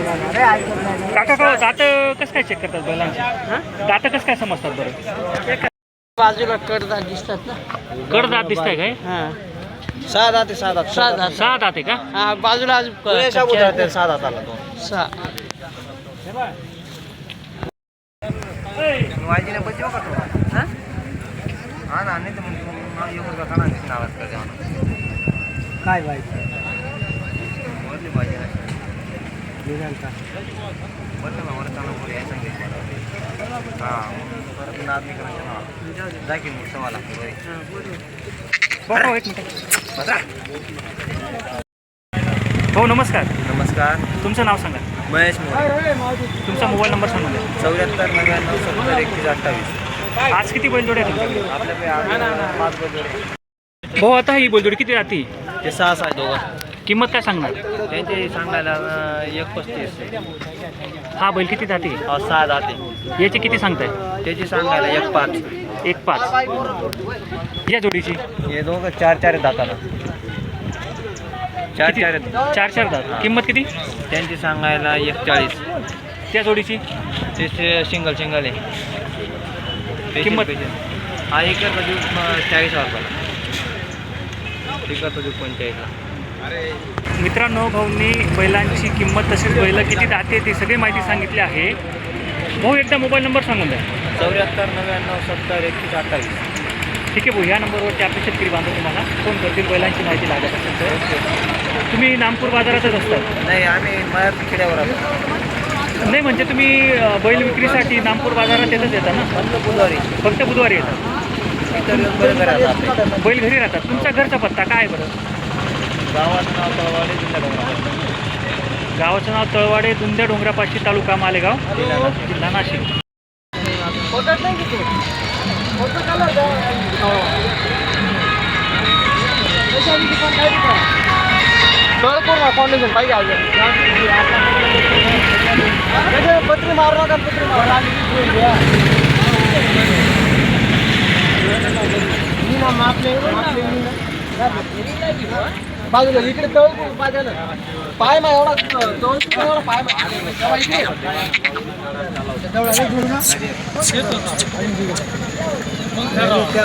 काका का दात कसं काय चेक करतात बैलांचे? दात कसं काय समजतात बरं? बाजूला कडदा दिसतात ना. कडदात दिसताय काय? हा. सहा दाते सहा दात. सहा दात. सहा दात आहे का? हा बाजूला उतरते सहा दाताला तो. सहा. वाजीने बच्चे का तो. हा? हा ना नाही तर मग येऊ का काना काय पाहिजे वरचा हा मग परत नाद नाही करायचं ना जा की मग सव्वा लागतो हो नमस्कार. नमस्कार. तुमचं नाव सांगा. महेश मोरे. तुमचा मोबाईल नंबर द्या चौऱ्याहत्तर नव्याण्णव सत्तर एकतीस अठ्ठावीस. आज किती बैलजोडे आहेत तुमच्याकडे? आपल्याकडे पाच बजेट भाऊ आता ही बैलजोडी किती राहते? ते सहा सहा दोघं. किंमत काय सांगणार? त्यांचे सांगायला अं, एक पस्तीस. हा बैल किती जाते? सहा दाते याची किती सांगताय? त्याची सांगायला एक पाच. एक पाच. या जोडीची? हे दोघं चार चार आहेत दाताला. चार किती? चार आहेत. चार चार दात. किंमत किती? त्यांची सांगायला एक चाळीस त्या जोडीची? ते सिंगल सिंगल आहे. किंमत? हा एक चाळीस हजार एक करता देऊ पंचेचाळीसला मित्रांनो भाऊंनी बैलांची किंमत तसेच बैल किती दाते ती सगळी माहिती सांगितली आहे. भाऊ एकदा मोबाईल नंबर सांगून द्या. चौऱ्याहत्तर नव्याण्णव सत्तर एकतीस अठ्ठावीस. ठीक आहे भाऊ ह्या नंबरवरती आपले शेतकरी बांधव तुम्हाला फोन करतील बैलांची माहिती लागत असेल तर. तुम्ही नामपूर बाजारातच असतात नाही आम्ही मराठी खेड्यावर आलो. नाही म्हणजे तुम्ही बैल विक्रीसाठी नामपूर बाजारात येतच येता ना? फक्त बुधवारी. फक्त बुधवारी येतात इतर येऊन बरं करायला आपले. बैल घरी राहतात. तुमचा घरचा पत्ता काय आहे बरं? गावाचं नाव तळवाडी जिल्हा. गावाचं नाव तळवाडे दुंद्या डोंगरापाशी तालुका मालेगाव जिल्हा नाशिक. जिल्हा नाशिक. फाउंडेशन पाहिजे पत्री मारू नका पत्री बाजूला इकडे तळ पाहिजे ना. पाय मा एवढा तळ एवढा पाय इकडे ना त्या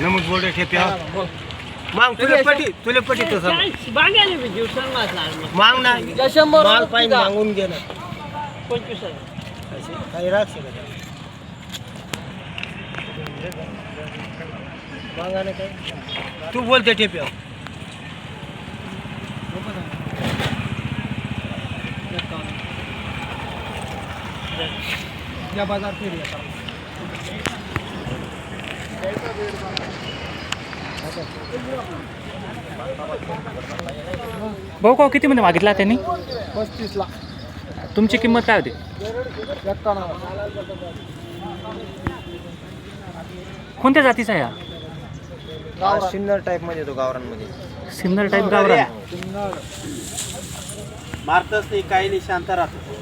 नमूद बोल रे ठेप्या. मांग तुले पटी तुले पटी तसं मांग. ना. माल पाहिजे मागून घे ना. काही राख मागाने काय तू बोलते ठेप्या या बाजार फिर भाऊ का कितीमध्ये मागितला त्यांनी? पस्तीस ला तुमची किंमत काय होती? कोणत्या जातीचा आहे हा? सिन्नर टाईपमध्ये तो गावरांमध्ये सिन्नर टाईप गावरा मारतच नाही काही नाही शांत राहतो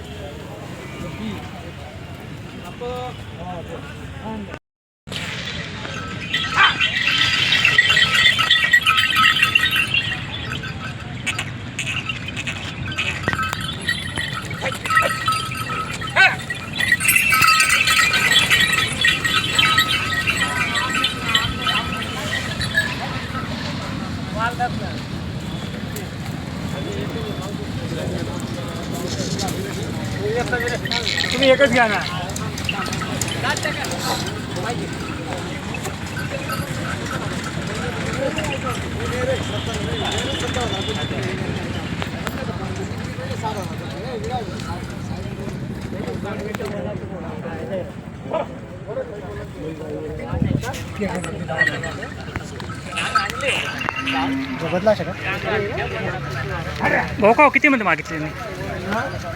भाऊ का किती मध्ये मागितले मी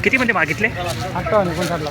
किती मध्ये मागितले? अठ्ठावन्न एकोणसाठला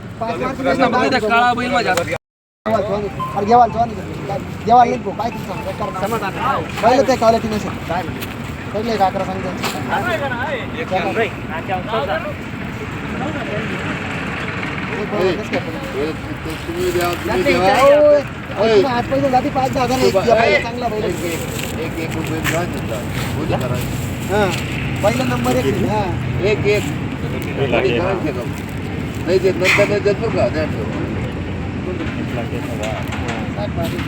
काळा बैल माझ्या. अरे घेवाल जेव्हा येईल भाऊ काय तू नसेल अकरा सांगितलं जाते पाच दहा हजार चांगला बैल एक एक. हा. पहिला नंबर एक हा. एक एक. कोणी करायचं का? नाही देत नंतर नाही देत बरं का द्या ठेवा. साठ बारा.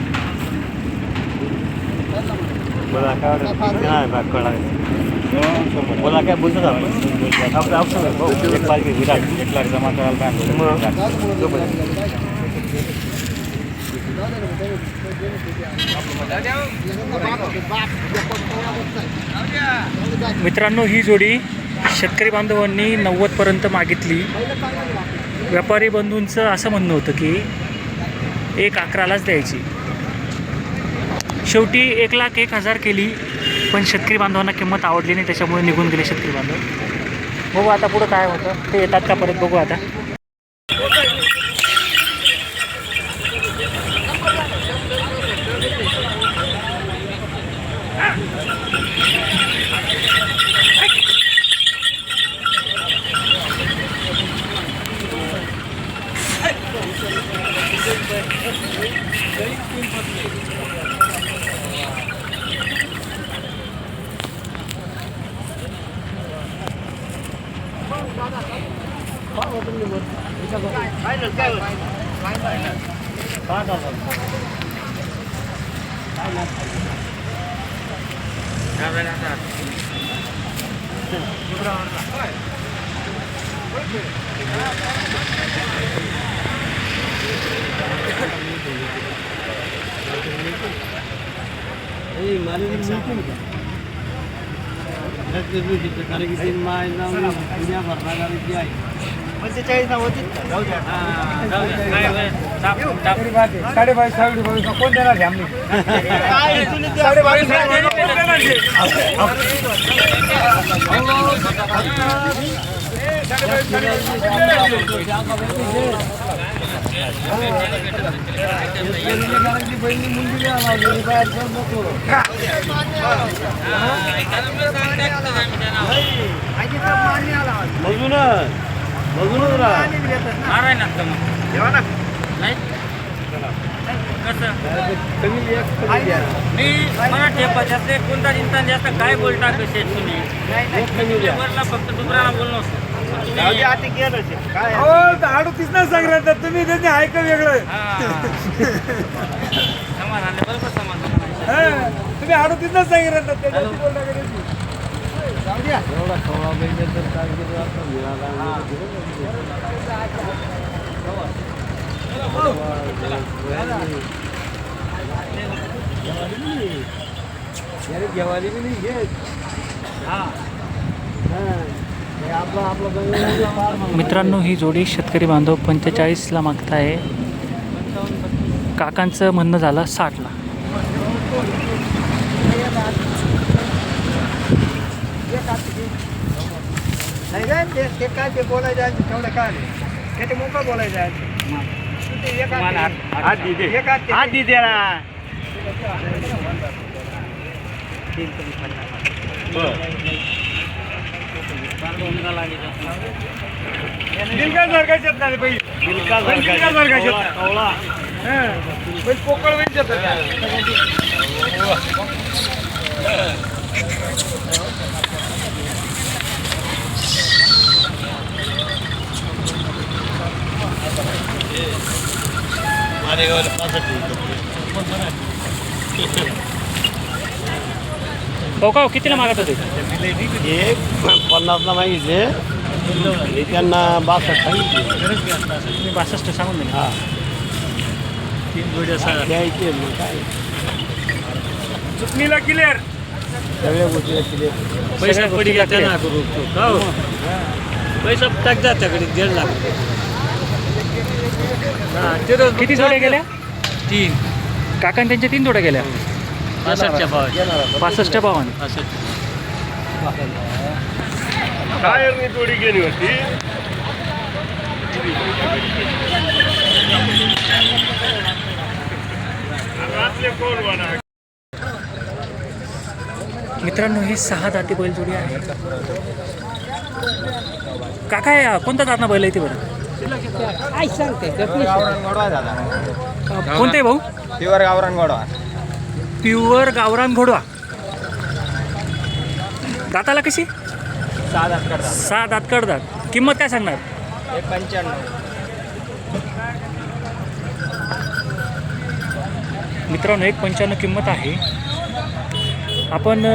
बोला काय बोलतो आपण ऑप्शन एक पाच विराट एक लाख जमा करायला जाऊ दे मुलं, जाऊ दे, जाऊ दे. मित्रांनो ही जोडी शेतकरी बांधवांनी नव्वदपर्यंत मागितली. व्यापारी बंधूंचं असं म्हणणं होतं की एक अकरालाच द्यायची. शेवटी एक लाख एक हजार केली पण शेतकरी बांधवांना किंमत आवडली नाही त्याच्यामुळे निघून गेले शेतकरी बांधव. बघू आता पुढं काय होतं. ते येतात का परत बघू आता. এই মালিক মিটিং સાડેબાવીસ સાડી બાવીસ કોણ દેનાર છે આમની સાડેબાવીસ बघू ना बघू ना तुला मारायला लागतं मग जेवा ना नाही मी मला ठेपाच्यातले कोणता चिंता जास्त काय बोलता कसे तुम्ही? फक्त दुसऱ्याला बोललो तुम्ही त्यांनी ऐका वेगळं. समाधान बरोबर समाधान तुम्ही अडतीसच सांगितलं मित्रांनो ही जोडी शेतकरी बांधव पंचेचाळीसला मागताय. काकांचं म्हणणं झालं साठला. नाही रे, ते काय ते बोलायचं आहे, तेवढं काय. ते ते मोकळं बोलायचं आहे. ते एक हात- एक हात ते- बिलका सरकारच्यात नाही पाहिजे बिलका सरकारच्यात पोकळ वेळ भाऊ का हो, कितीला मागत होते हे पन्नासला मागितले त्यांना बासष्ट सांगितले तुम्ही बासष्ट सांगून दिले हा द्यायचे मग काय चुकणीला क्लिअर सगळ्या गोष्टी केले पैसा पडी घेता ना पैसा टाक जा त्याकडे दीड लाख किती जोड्या गेल्या? तीन. काकान त्यांच्या तीन जोड्या गेल्या. पासष्टच्या भावात पासष्टच्या भावाने काय थोडी गेली होती? मित्रांनो ही सहा दाती बैलजोडी आहे. काका हे कोणता दातना बैल आहे ते बरं? कोणते भाऊ? प्युअर गावरान गोडवा प्युअर गावरान घोडवा. दाताला कशी? सहा दात करतात. सहा दात कडदात किंमत काय सांगणार? एक पंच्याण्णव. मित्रांनो एक पंच्याण्णव किंमत आहे. आपण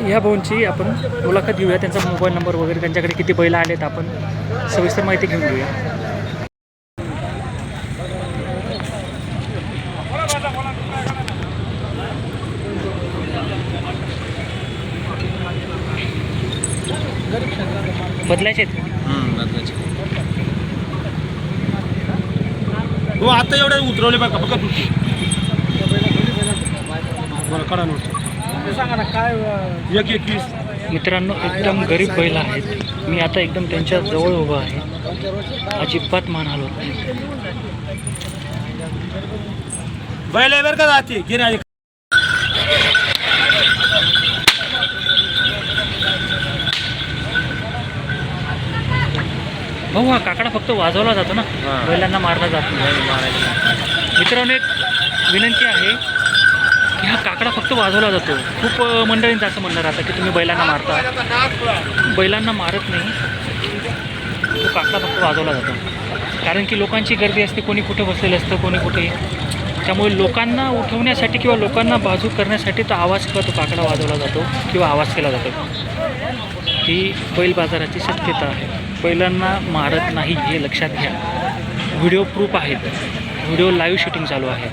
ह्या भाऊंची आपण मुलाखत घेऊया. त्यांचा मोबाईल नंबर वगैरे त्यांच्याकडे किती बैल आलेत आपण सविस्तर माहिती घेऊन घेऊया. बदलायचे हो आता एवढे उतरवले बघा बघा तू बरं करा नोट एक एकवीस. मित्रांनो एकदम गरीब बैल आहेत. मी आता एकदम त्यांच्या जवळ उभा आहे. अजिबात मान हलवत नाही. बैल आहे बरं का जाते. गिरे भाऊ हा काकडा फक्त वाजवला जातो ना. बैलांना मारला जात. नाही मित्रांनो एक विनंती आहे की हा काकडा फक्त वाजवला जातो. खूप मंडळींचं असं म्हणणं राहतं की तुम्ही बैलांना मारता. बैलांना मारत नाही. तो काकडा फक्त वाजवला जातो. कारण की लोकांची गर्दी असते कोणी कुठे बसलेलं असतं कोणी कुठे. त्यामुळे लोकांना उठवण्यासाठी किंवा लोकांना बाजू करण्यासाठी तो आवाज किंवा तो काकडा वाजवला जातो किंवा आवाज केला जातो. ही बैल बाजाराची शक्यता आहे. बैलांना मारत नाही हे लक्षात घ्या. व्हिडिओ प्रूफ आहेत. व्हिडिओ लाईव्ह शूटिंग चालू आहे.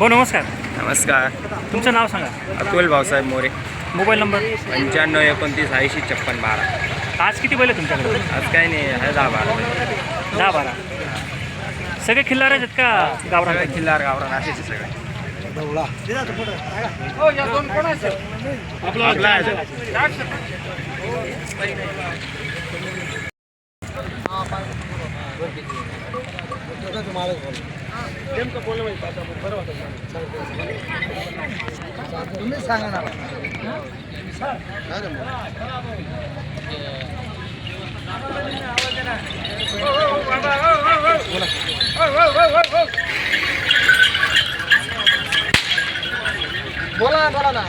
हो नमस्कार. नमस्कार. तुमचं नाव सांगा. अतुल भाऊसाहेब मोरे. Mobile number? पंच्याण्णव एकोणतीस ऐंशी छप्पन बारा. आज किती बैल आहे तुमच्याकडे? आज काही नाही आहे दहा बारा. दहा बारा. सगळे खिल्लारच आहेत का सगळे खिल्लार गावरान असेच आहे सगळे. आपला आहे. तुम्ही सांगा ना बोला ना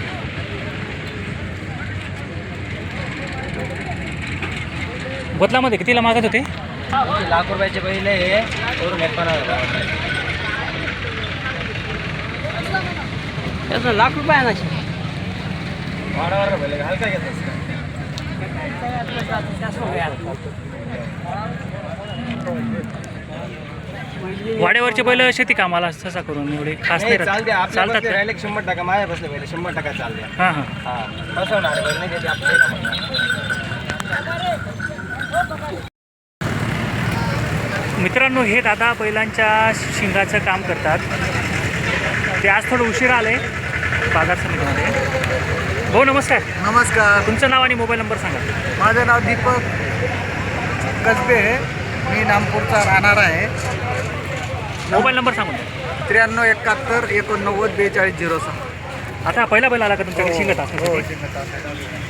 बदलामध्ये कितीला मागत होते लाख रुपयाचे पहिले हे करून. त्याचं लाख रुपये आहे ना वाड्यावरचे बैल शेती कामाला सहसा करून एवढे खास नाही राहत. चालते चालतात का? राहिले शंभर टक्का माझ्या बसले पहिले शंभर टक्का चालते हां हां हा फसवणार बैल नाही ते आपल्याला म्हणणार. मित्रांनो हे दादा बैलांच्या शिंगाचं काम करतात. ते आज थोडं उशीर आले बाजार समितीमध्ये. भाऊ नमस्कार. नमस्कार. तुमचं नाव आणि मोबाईल नंबर सांगा. माझं नाव दीपक कसबे आहे. मी नामपूरचा राहणार आहे. मोबाईल नंबर सांगून द्या. त्र्याण्णव एकाहत्तर एकोणनव्वद बेचाळीस झिरो सहा. आता पहिला बैल आला का तुमच्याकडे? शिंगत हो असं शिंगत